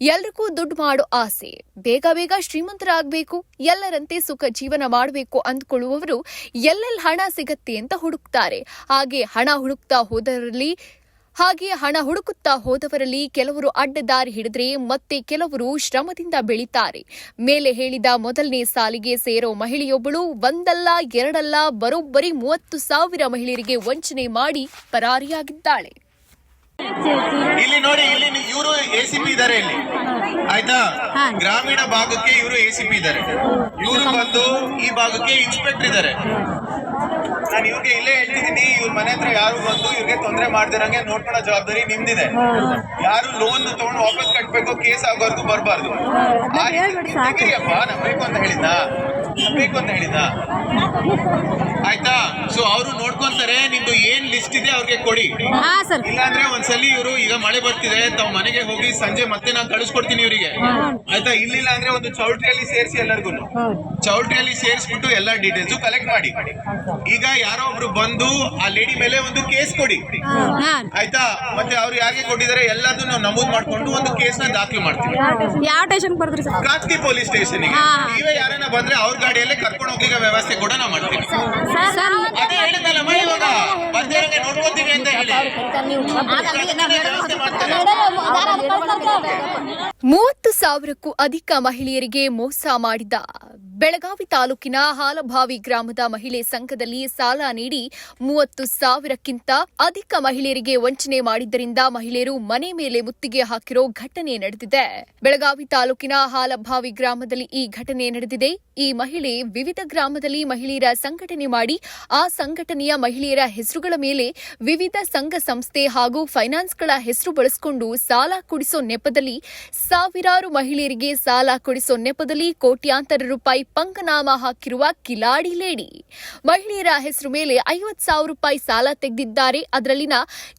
ಎಲ್ರಿಗೂ ದುಡ್ಡು ಮಾಡೋ ಆಸೆ. ಬೇಗ ಬೇಗ ಶ್ರೀಮಂತರಾಗಬೇಕು, ಎಲ್ಲರಂತೆ ಸುಖ ಜೀವನ ಮಾಡಬೇಕು ಅಂದ್ಕೊಳ್ಳುವವರು ಎಲ್ಲೆಲ್ಲಿ ಹಣ ಸಿಗತ್ತೆ ಅಂತ ಹುಡುಕ್ತಾರೆ. ಹಾಗೆ ಹಣ ಹುಡುಕ್ತಾ ಹೋದರಲ್ಲಿ, ಹಾಗೆ ಹಣ ಹುಡುಕುತ್ತಾ ಹೋದವರಲ್ಲಿ ಕೆಲವರು ಅಡ್ಡದಾರಿ ಹಿಡಿದ್ರೆ ಮತ್ತೆ ಕೆಲವರು ಶ್ರಮದಿಂದ ಬೆಳೀತಾರೆ. ಮೇಲೆ ಹೇಳಿದ ಮೊದಲನೇ ಸಾಲಿಗೆ ಸೇರೋ ಮಹಿಳೆಯೊಬ್ಬಳು ಒಂದಲ್ಲ, ಎರಡಲ್ಲ, ಬರೋಬ್ಬರಿ ಮೂವತ್ತು ಸಾವಿರ ಮಹಿಳೆಯರಿಗೆ ವಂಚನೆ ಮಾಡಿ ಪರಾರಿಯಾಗಿದ್ದಾಳೆ. ಇಲ್ಲಿ ನೋಡಿ ಇಲ್ಲಿ ಇವರು ಎ ಸಿ ಪಿ ಇದಾರೆ ಇಲ್ಲಿ. ಆಯ್ತಾ? ಗ್ರಾಮೀಣ ಭಾಗಕ್ಕೆ ಇವರು ಎ ಸಿ ಪಿ ಇದಾರೆ. ಇವರು ಬಂದು ಈ ಭಾಗಕ್ಕೆ ಇನ್ಸ್ಪೆಕ್ಟರ್ ಇದಾರೆ. ನಾನು ಇವ್ರಿಗೆ ಇಲ್ಲೇ ಹೇಳ್ತಿದ್ದೀನಿ ಇವ್ರ ಮನೆ ಹತ್ರ ಯಾರು ಬಂದು ಇವ್ರಿಗೆ ತೊಂದರೆ ಮಾಡ್ದಿರಂಗೆ ನೋಡ್ಕೊಳ್ಳೋ ಜವಾಬ್ದಾರಿ ನಿಮ್ದಿದೆ. ಯಾರು ಲೋನ್ ತಗೊಂಡು ವಾಪಸ್ ಕಟ್ಬೇಕು ಕೇಸ್ ಆಗೋರ್ಗು ಬರಬಾರ್ದು. ಬೇಕು ಅಂತ ಹೇಳಿದ್ದ ಬೇಕು ಅಂತ ಹೇಳಿದ್ದ ಆಯ್ತಾ? ಸೊ ಅವರು ನೋಡ್ಕೊಂತಾರೆ ನಿಮ್ದು ಏನ್ ಲಿಸ್ಟ್ ಇದೆ ಅವ್ರಿಗೆ ಕೊಡಿ. ಹಾ ಸರ್. ಇಲ್ಲಾಂದ್ರೆ ಒಂದ್ಸಲಿ ಇವರು ಈಗ ಮಳೆ ಬರ್ತಿದೆ ತಮ್ಮ ಮನೆಗೆ ಹೋಗಿ ಸಂಜೆ ಮತ್ತೆ ನಾನು ಕಳಿಸ್ಕೊಡ್ತೀನಿ ಇವರಿಗೆ. ಆಯ್ತಾ? ಇಲ್ಲಿಲ್ಲ ಅಂದ್ರೆ ಒಂದು ಚೌಲ್ಟ್ರಿಯಲ್ಲಿ ಸೇರಿಸಿ ಎಲ್ಲರಿಗೂ ಚೌಲ್ಟ್ರಿಯಲ್ಲಿ ಸೇರಿಸ್ಬಿಟ್ಟು ಎಲ್ಲಾ ಡೀಟೇಲ್ಸ್ ಕಲೆಕ್ಟ್ ಮಾಡಿ. ಈಗ ಯಾರೋ ಒಬ್ರು ಬಂದು ಆ ಲೇಡಿ ಮೇಲೆ ಒಂದು ಕೇಸ್ ಕೊಡಿ. ಆಯ್ತಾ? ಮತ್ತೆ ಅವ್ರು ಯಾರಿಗೆ ಕೊಟ್ಟಿದ್ದಾರೆ ಎಲ್ಲದನ್ನು ನಾವು ನಮೂದ್ ಮಾಡ್ಕೊಂಡು ಒಂದು ಕೇಸ್ನ ದಾಖಲು ಮಾಡ್ತೀವಿ. ಯಾವ ಸ್ಟೇಷನ್ ಬರ್ತೀರಿ ಸರ್? Police station. ನೀವೇ ಯಾರನ್ನ ಬಂದ್ರೆ ಅವ್ರ ಗಾಡಿಯಲ್ಲೇ ಕರ್ಕೊಂಡು ಹೋಗ್ಲಿಕ್ಕೆ ವ್ಯವಸ್ಥೆ ಕೂಡ ನಾವು ಮಾಡ್ತೀವಿ. ಅದೇ ಇವಾಗ. ನೋಡ್ಕೊತೀವಿ ಅಂತ ಹೇಳಿ. ಮೂವತ್ತು ಸಾವಿರಕ್ಕೂ ಅಧಿಕ ಮಹಿಳೆಯರಿಗೆ ಮೋಸ ಮಾಡಿದ ಬೆಳಗಾವಿ ತಾಲೂಕಿನ ಹಾಲಭಾವಿ ಗ್ರಾಮದ ಮಹಿಳೆ ಸಂಘದಲ್ಲಿ ಸಾಲ ನೀಡಿ ಮೂವತ್ತು ಸಾವಿರಕ್ಕಿಂತ ಅಧಿಕ ಮಹಿಳೆಯರಿಗೆ ವಂಚನೆ ಮಾಡಿದ್ದರಿಂದ ಮಹಿಳೆಯರು ಮನೆ ಮೇಲೆ ಮುತ್ತಿಗೆ ಹಾಕಿರೋ ಘಟನೆ ನಡೆದಿದೆ. ಬೆಳಗಾವಿ ತಾಲೂಕಿನ ಹಾಲಭಾವಿ ಗ್ರಾಮದಲ್ಲಿ ಈ ಘಟನೆ ನಡೆದಿದೆ. ಈ ಮಹಿಳೆ ವಿವಿಧ ಗ್ರಾಮದಲ್ಲಿ ಮಹಿಳೆಯರ ಸಂಘಟನೆ ಮಾಡಿ ಆ ಸಂಘಟನೆಯ ಮಹಿಳೆಯರ ಹೆಸರುಗಳ ಮೇಲೆ ವಿವಿಧ ಸಂಘ ಸಂಸ್ಥೆ ಹಾಗೂ ಫೈನಾನ್ಸ್ಗಳ ಹೆಸರು ಬಳಸಿಕೊಂಡು ಸಾಲ ಕೊಡಿಸೋ ನೆಪದಲ್ಲಿ ಸಾವಿರಾರು ಮಹಿಳೆಯರಿಗೆ ಸಾಲ ಕೊಡಿಸೋ ನೆಪದಲ್ಲಿ ಕೋಟ್ಯಾಂತರ ರೂಪಾಯಿ ಪಂಗನಾಮ ಹಾಕಿರುವ ಕಿಲಾಡಿ ಲೇಡಿ. ಮಹಿಳೆಯರ ಹೆಸರು ಮೇಲೆ ಐವತ್ತು ಸಾವಿರ ರೂಪಾಯಿ ಸಾಲ ತೆಗೆದಿದ್ದಾರೆ. ಅದರಲ್ಲಿನ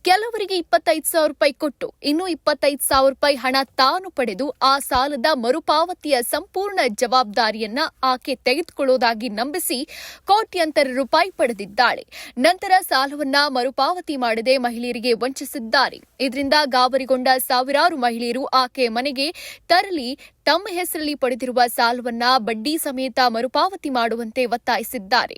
ಕೆಲವರಿಗೆ ಇಪ್ಪತ್ತೈದು ಸಾವಿರ ರೂಪಾಯಿ ಕೊಟ್ಟು, ಇನ್ನು ಇಪ್ಪತ್ತೈದು ಸಾವಿರ ರೂಪಾಯಿ ಹಣ ತಾನು ಪಡೆದು ಆ ಸಾಲದ ಮರುಪಾವತಿಯ ಸಂಪೂರ್ಣ ಜವಾಬ್ದಾರಿಯನ್ನ ಆಕೆ ತೆಗೆದುಕೊಳ್ಳೋದಾಗಿ ನಂಬಿಸಿ ಕೋಟ್ಯಂತರ ರೂಪಾಯಿ ಪಡೆದಿದ್ದಾಳೆ. ನಂತರ ಸಾಲವನ್ನ ಮರುಪಾವತಿ ಮಾಡದೆ ಮಹಿಳೆಯರಿಗೆ ವಂಚಿಸಿದ್ದಾರೆ. ಇದರಿಂದ ಗಾಬರಿಗೊಂಡ ಸಾವಿರಾರು ಮಹಿಳೆಯರು ಆಕೆ ಮನೆಗೆ ತರಲಿ ತಮ್ಮ ಹೆಸರಲ್ಲಿ ಪಡೆದಿರುವ ಸಾಲವನ್ನ ಬಡ್ಡಿ ಸಮೇತ ಮರುಪಾವತಿ ಮಾಡುವಂತೆ ಒತ್ತಾಯಿಸಿದ್ದಾರೆ.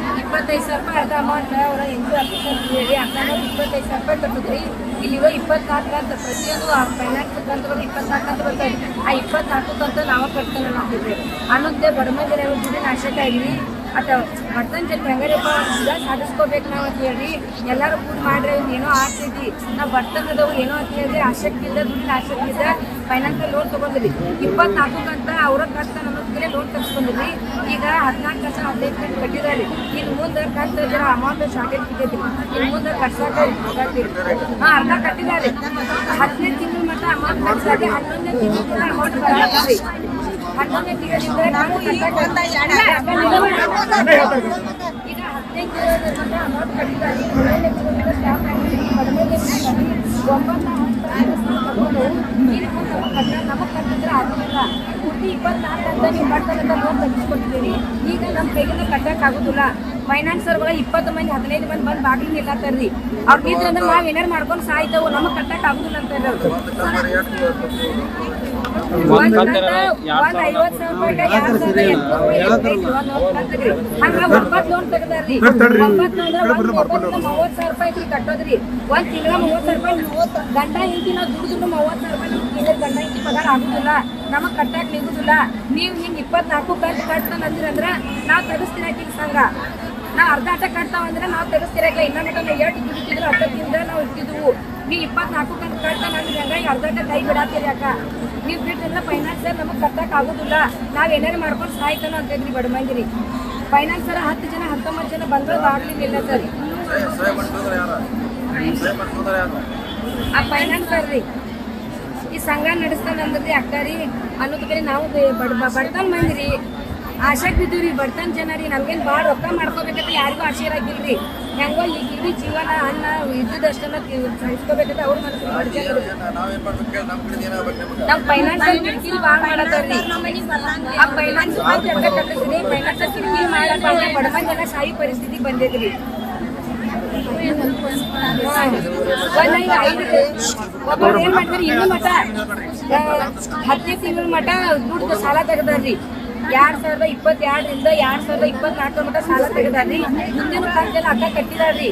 ಅಂತ ಇಪ್ಪತ್ತೈದು ಸಾವಿರ ರೂಪಾಯಿ ಅರ್ಧ ಅಮೌಂಟ್ ಅವರ ಎಂಟು ಆಫೀಸರ್ ಹೇಳಿ, ಅರ್ಧ ಇಪ್ಪತ್ತೈದು ಸಾವಿರ ರೂಪಾಯಿ ಕಟ್ಟಿದ್ರಿ ಇಲ್ಲಿ ಇವಾಗ ಇಪ್ಪತ್ನಾಲ್ಕು ಅಂತ ಪ್ರತಿಯೊಂದು ಫೈನಾನ್ಸ್ ಕಂತುಗಳು ಇಪ್ಪತ್ನಾಲ್ಕು ಅಂತ ಬರ್ತಾರೆ ಆ ಇಪ್ಪತ್ನಾಲ್ಕು ಕಂತು ನಾವು ಕಟ್ತಾನೆ ಮಾಡ್ತಿದ್ವಿ ಅನ್ನೋದೇ ಬಡಮಂದಿರ ದುಡ್ಡಿನ ನಾಶಕ ಇಲ್ಲಿ. ಅಟ ಬರ್ತಂತ ಹೆಂಗಾರಪ್ಪ ಹಂಗೆ ಸಾಧಿಸ್ಕೋಬೇಕು ನಾವು ಅಂತ ಹೇಳಿ ಎಲ್ಲರೂ ಕೂಡಿ ಮಾಡ್ರೆ ಏನೋ ಆಗ್ತೈತಿ ನಾವು ಬರ್ತನದವು ಏನೋ ಅಂತ ಹೇಳಿದ್ರೆ ಆಸಕ್ತಿ ಇಲ್ಲ ದುಡ್ಡಿನ ಆಸಕ್ತಿ ಇಲ್ಲ ಫೈನಾನ್ಸಿಯಲ್ ಲೋನ್ ತೊಗೊಂಡ್ರಿ ಇಪ್ಪತ್ನಾಲ್ಕು ಕಂತ ಅವ್ರ ಕಷ್ಟ ಅನ್ನೋದಕ್ಕೆ ಲೋನ್ ತಗ್ಸ್ಕೊಂಡಿದ್ರಿ ಈಗ ಹದಿನಾಲ್ಕು ಲಕ್ಷ ಹದಿನೈದು ಕಂತು ಕಟ್ಟಿದ್ದಾರೆ ಇನ್ನು ಮುಂದೆ ಕಂತು ಜರ ಅಮೌಂಟ್ ಶಾರ್ಟೇಜ್ ಬಿದ್ದೈತಿ. ಇನ್ನು ಮುಂದೆ ಕಟ್ಸಾಕ ಹಾಂ, ಅರ್ಧ ಕಟ್ಟಿದ್ದಾರೆ ಹದಿನೈದು ತಿಂಗಳು ಮಟ್ಟ ಅಮೌಂಟ್ ಕಟ್ಸಾಕೆ ಹನ್ನೊಂದನೇ ತಿಂಗಳ ಅಮೌಂಟ್ ಬರಲಿ ತಿಂಗಳಿಂದ ನಾವು ಈಗ ನಮ್ ಎರಡ ಕಟ್ಟಕ್ ಹದಿನೈದು ತಿಂಗಳ ಮಟ್ಟ ಅಮೌಂಟ್ ಕಟ್ಟಿದ್ದಾರೆ ಹದಿನೈದನೇ ತಿಂಗಳಿಂದ ಸ್ಟಾಪ್ ಆಗೋದಿಲ್ಲ ಅಂತ ನೀವು ಫೈನಾನ್ಸ್ ಇಪ್ಪತ್ತು ಮಂದಿ ಹದಿನೈದು ಮಂದಿ ಬಂದು ಬಾಗಿಲು ನಿಲ್ಲತ್ತಾರ್ರಿ ಅವ್ರು ನಿಂತ್ರಂದ್ರೆ ನಾವು ಏನಾರು ಮಾಡ್ಕೊಂಡು ಸಾಯ್ತೇವೆ, ನಮಗೆ ಕಟ್ಟಕ್ ಆಗುದಿಲ್ಲ ಮೂವತ್ ಸಾವಿರ ರೂಪಾಯಿ ಕಟ್ಟೋದ್ರಿ. ಒಂದ್ ತಿಂಗಳ ಮೂವತ್ ಸಾವಿರ ರೂಪಾಯಿ ಗಂಡ ಹಿಂದಿ ನಾವು ದುಡ್ಡು ಮೂವತ್ ಸಾವಿರ ರೂಪಾಯಿ ಗಂಡ ಹಿಂದಿ ಪಗಾರ ಆಗುದಿಲ್ಲ. ನಮಗ್ ಕಟ್ಟಾಕ್ ನಿಗುದಿಲ್ಲ. ನೀವ್ ಹಿಂಗ್ ಇಪ್ಪತ್ನಾಲ್ಕು ಕಂತು ಕಟ್ತಾನ ಅಂದ್ರಂದ್ರ ನಾವ್ ತೆಗಿಸ್ತಿರಾಕಿಲ್ಲ ಸಂಘ. ನಾವ್ ಅರ್ಧ ಕಟ್ತಾವ ಕಟ್ತಾವಂದ್ರೆ ನಾವ್ ತೆಗಿಸ್ತಿರಾಕ ಇನ್ನ ಮಟ್ಟ ನಾವು ಎಷ್ಟು ದುಡಿತಿದ್ರು ತಿಂದ್ರೆ ನಾವು ಇಟ್ಟಿದ್ವು. ನೀ ಇಪ್ಪತ್ನಾಲ್ಕು ಕಂತು ಕಟ್ತಾ ಅಂದ್ರೆ ಹಂಗಾಗಿ ಅರ್ಧ ಅಟ ಕೈ ಬಿಡಾತೀರಿ ಅಕ್ಕ. ನೀವು ಬಿಟ್ಟಿಲ್ಲ ಫೈನಾನ್ಸ್ ನಮಗೆ ಕಟ್ಟಕ್ ಆಗೋದಿಲ್ಲ. ನಾವು ಏನಾರು ಮಾಡ್ಕೊಂಡು ಸಾಯ್ತಾನ ಅಂತ ಇದ್ರಿ ಬಡ ಮಂದಿರಿ. ಫೈನಾನ್ಸರ್ ಹತ್ತು ಜನ, ಹತ್ತೊಂಬತ್ತು ಜನ ಬಂದ್ರದ್ದು ಆಗ್ಲಿಲ್ಲ ಸರ್. ಆ ಫೈನಾನ್ಸರ್ ರೀ, ಈ ಸಂಘ ನಡೆಸ್ತಾನೆ ಅಂದ್ರಿ ಅಕ್ಕ ರೀ. ಅನ್ನೋದ್ ನಾವು ಬಡ ಬಡ್ ಬಡತನ ಮಂದಿ ರೀ ಆಶಾಕ್ ಬಿದ್ದೀವಿ ರೀ ಬಡತನ ಜನ ರೀ ನಮ್ಗೇನು ಭಾಳ ರೊಕ್ಕ ಮಾಡ್ಕೋಬೇಕಂತ ಯಾರಿಗೂ ಆಶೆ ಇರಾಗಿಲ್ರಿ ಹೆಂಗೋ ಈಗ ಇಡೀ ಜೀವನ, ಅನ್ನ ಇದ್ದಿದ್ದಷ್ಟನ್ನ ಸಹಿಸ್ಕೋಬೇಕಂತ ಅವ್ರ ಮನಸ್ಸು ನಮ್ಮ ಫೈನಾನ್ಸ್ ಕಿರಿಕಿರಿ ಭಾಳ ಮಾಡತ್ತಾರ್ರಿ ಆ ಫೈನಾನ್ಸ್ ಕಟ್ಟಿಸ್ರಿ ಫೈನಾನ್ಸ್ ಕಿರಿಕಿರಿ ಮಾಡಪ್ಪ ಅಂದ್ರೆ ಜನ ಸಾಯಿ ಪರಿಸ್ಥಿತಿ ಬಂದೈತ್ರಿ. ಒಬ್ಬ ಏನ್ ಮಾಡ್ತಾರೆ, ಇನ್ನು ಮಠ ಹತ್ತನೇ ತಿಂಗಳ ಮಠ ದುಡ್ಡು ಸಾಲ ತೆಗ್ದಾರ್ರಿ. ಎರಡ್ ಸಾವಿರದ ಇಪ್ಪತ್ತೆರಡರಿಂದ ಎರಡ್ ಸಾವಿರದ ಇಪ್ಪತ್ನಾಲ್ಕರ ಮಟ್ಟ ಸಾಲ ತೆಗ್ದಾರ್ರಿ. ಮುಂದಿನ ಕಂತೆಲ್ಲ ಅಕ್ಕ ಕಟ್ಟಿದಾರ್ರಿ.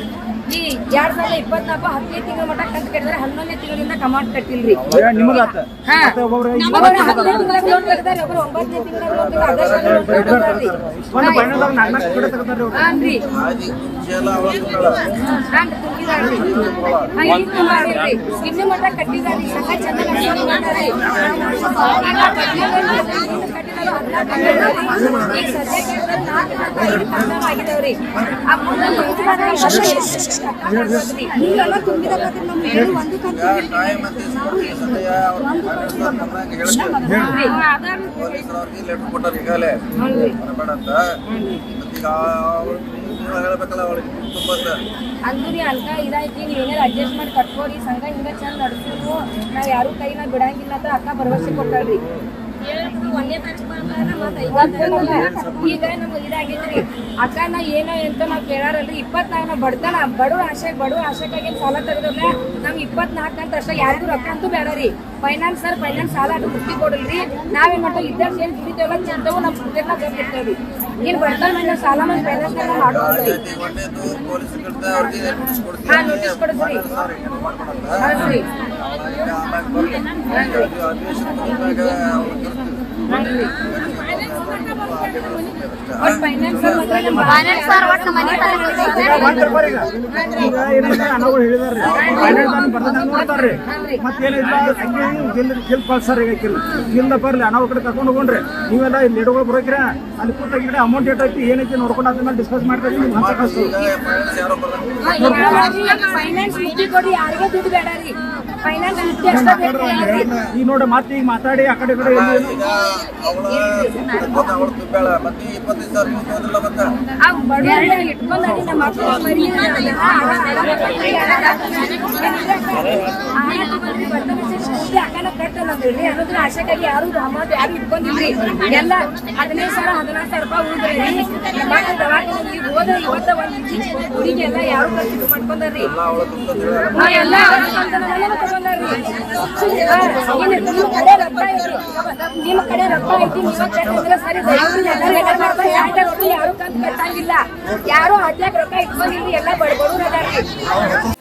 ಈ ಎರಡ್ ಸಾವಿರದ ಇಪ್ಪತ್ನಾಲ್ಕು ಹತ್ತನೇ ತಿಂಗಳ ಮಟ್ಟ ಕಂತು ಕಟ್ಟಿದ್ರೆ ಹನ್ನೊಂದನೇ ತಿಂಗಳಿಂದ ಕಮಾಂಡ್ ಕಟ್ಟಿಲ್ರಿ. ಇನ್ನು ಚೆನ್ನಾಗಿ ಕಟ್ಟಿದಾರ್ರಿ, ಕಟ್ಟಿದಾರು ಹದ್ನಾಲ್ಕು ಕಟ್ಟಿದಾರ್ರಿ. ಈಗ ಸದ್ಯಕ್ಕೆ ನಾಲ್ಕು ಆಗಿದಾವ್ರಿ. ಆ ಮುಂದೆ ಲೆಟರ್ ಕೊಟ್ಟಾರ ಈಗಾಗಲೇ ಅಂತ ಅಂದ್ರಿ ಅಲ್ಕ ಇದಾಯ್ತಿ ನೀವು ಏನಾರು ಅಡ್ಜಸ್ಟ್ ಮಾಡಿ ಕಟ್ಕೋರಿ ಸಂಘ ಹಿಂಗ ಚಂದ ನಡ್ಸು ನಾವ್ ಯಾರು ಕೈನ ಬಿಡಂಗಿಲ್ಲ ಅಂತ ಅಕ್ಕ ಭರವಸೆ ಕೊಟ್ಟಾಳ್ರಿ. ಈಗ ನಮ್ಗೆ ಇದಾಗೈತ್ರಿ ಅಕ್ಕ ನಾ ಏನೋ ಅಂತ ನಾವ್ ಕೇಳಾರಲ್ರಿ ಇಪ್ಪತ್ನಾಲ್ಕು ನಾವ್ ಬಡತನ ಬಡ ಆಶೆ ಬಡವ ಆಸೆಗಾಗಿ ಸಾಲ ತೆಗೆದ್ರೆ ನಮ್ಗೆ ಇಪ್ಪತ್ನಾಲ್ಕು ಅಂತ ಅಷ್ಟೇ ಯಾರಿಗೂ ರೊಕ್ಕ ಅಂತೂ ಬೇಡ ರೀ ಫೈನಾನ್ಸ್ ಸರ್ ಫೈನಾನ್ಸ್ ಸಾಲ ಅದು ಮುಟ್ಟಿ ಕೊಡಲ್ರಿ ನಾವೇನ್ ಮಾಡೋ ಇದ್ದಾಗ ಏನ್ ದುಡಿತೇವಲ್ಲ ಚಿಂತವು ನಮ್ಮ ದುಡ್ಡನ್ನ ಗಟ್ಟಿರ್ತೇವ್ರಿ ಏನ್ ಬಡತನ ಮೇಲೆ ಸಾಲ ಮಾಡಿ ಫೈನಾನ್ಸ್ ಮಾಡೋದ್ರಿ ಹಾ ನೋಟಿಸ್ ಕೊಡಿಸ್ರಿ ಹೌದ್ರಿ ಸರ್ ಈಗ ಗಿಲ್ದ ಬರ್ಲಿ ಅನವ ಕಡೆ ಕರ್ಕೊಂಡು ಹೋಗ್ರಿ ನೀವೆಲ್ಲ ಇಲ್ಲಿ ಎಡಗಳು ಬರೋಕ್ರ ಅಲ್ಲಿ ಕೂತಾಗಿದ್ರೆ ಅಮೌಂಟ್ ಏಟ್ ಐತಿ ಏನೈತಿ ನೋಡ್ಕೊಂಡು ಅದನ್ನ ಡಿಸ್ಕಸ್ ಮಾಡ್ತಾರೆ ಅಂತ ಕಳ್ಸು ಫೈನಾನ್ಸ್ ಯಾರಿಗೂ ದುಡ್ಡು ಬೇಡ ರೀ. ಈಗ ನೋಡಿ ಮತ್ತೆ ಈಗ ಮಾತಾಡಿ ಆ ಕಡೆ ಈ ಕಡೆ ಅನ್ನೋದ್ರ ಆಶೆಗಾಗಿ ಯಾರು ಅಮೌಂಟ್ ಯಾರು ಇಟ್ಕೊಂಡಿಲ್ರಿ ಎಲ್ಲ ಹದಿನೈದು ಸಾವಿರ ಹದಿನಾರು ಸಾವಿರ ರೂಪಾಯಿ ಉಳಿದ್ರಿ ದವಾಖಾನೆ ಹೋದ ಇವತ್ತ ಒಂದು ಹುಡುಗಿ ಎಲ್ಲ ಯಾರು ಖರ್ಚು ಮಾಡ್ಕೊಂಡ್ರಿ ಎಲ್ಲ ನಿಮ್ಮ ಕಡೆ ರೊಕ್ಕ ಐತಿ. ಯಾರು ಕಂತು ಕಟ್ಟಂಗಿಲ್ಲ ಯಾರು ಹದ್ನಾಲ್ಕು ರೊಕ್ಕ ಇಟ್ಕೊಂಡಿಲ್ರಿ ಎಲ್ಲ ಬಡ ಬಡವ್ರು ಅದಾರ್ರಿ